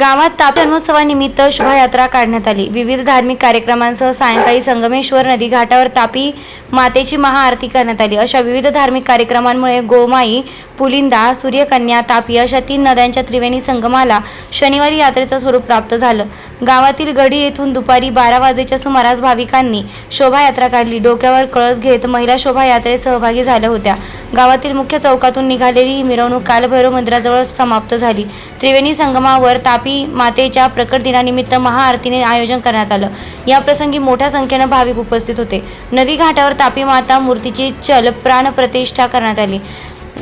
गावात ताप जन्मोत्सवानिमित्त शोभायात्रा काढण्यात आली. विविध धार्मिक कार्यक्रमांसह सायंकाळी संगमेश्वर नदी घाटावर तापी मातेची महाआरती करण्यात आली. अशा विविध धार्मिक कार्यक्रमांमुळे गोमाई पुलिंदा सूर्यकन्या तापी अशा तीन नद्यांच्या त्रिवेणी संगमाला शनिवारी यात्रेचं स्वरूप प्राप्त झालं. गावातील गडी येथून दुपारी बारा वाजेच्या सुमारास भाविकांनी शोभायात्रा काढली. डोक्यावर कळस घेत महिला शोभायात्रेत सहभागी झाल्या होत्या. गावातील मुख्य चौकातून निघालेली ही मिरवणूक कालभैरव मंदिराजवळ समाप्त झाली. त्रिवेणी संगमावर तापी मातेच्या प्रकट दिनानिमित्त महाआरतीने आयोजन करण्यात आलं. या प्रसंगी मोठ्या संख्येनं भाविक उपस्थित होते. नदी घाटावर तापी माता मूर्तीची चल प्राण प्रतिष्ठा करण्यात आली.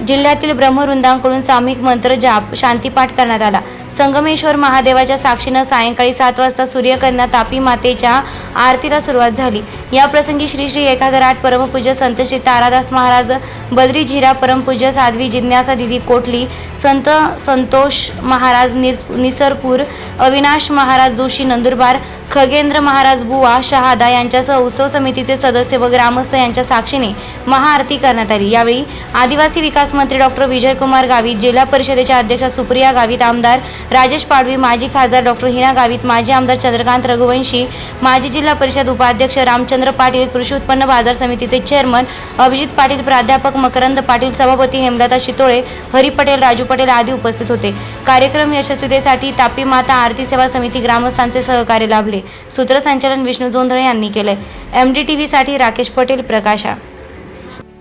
जिल्ह्यातील ब्रह्मवृंदांकडून सामूहिक मंत्र जाप शांतीपाठ करण्यात आला. संगमेश्वर महादेवाच्या साक्षीनं सायंकाळी सात वाजता सूर्यकन्या तापी मातेच्या आरतीला सुरुवात झाली. या प्रसंगी श्री श्री एक हजार आठ परमपूज्य संत श्री तारादास महाराज बद्री झिरा परमपूज्य साध्वी जिज्ञासा दिदी कोटली संत संतोष महाराज निसरपूर अविनाश महाराज जोशी नंदुरबार खगेंद्र महाराज बुवा शहादा यांच्यासह उत्सव समितीचे सदस्य व ग्रामस्थ यांच्या साक्षीने महाआरती करण्यात आली. यावेळी आदिवासी विकास मंत्री डॉक्टर विजयकुमार गावित जिल्हा परिषदेच्या अध्यक्षा सुप्रिया गावित आमदार राजेश पाडवी माजी खासदार डॉक्टर हिना गावित माजी आमदार चंद्रकांत रघुवंशी माजी जिल्हा परिषद उपाध्यक्ष रामचंद्र पाटील कृषी उत्पन्न बाजार समितीचे चेअरमन अभिजित पाटील प्राध्यापक मकरंद पाटील सभापती हेमलता शितोळे हरी पटेल राजू पटेल आदी उपस्थित होते. कार्यक्रम यशस्वीतेसाठी तापी माता आरती सेवा समिती ग्रामस्थांचे सहकार्य लाभले. सूत्रसंचालन विष्णू जोंधळे यांनी केले एम डी टी व्हीसाठी राकेश पटेल प्रकाशा.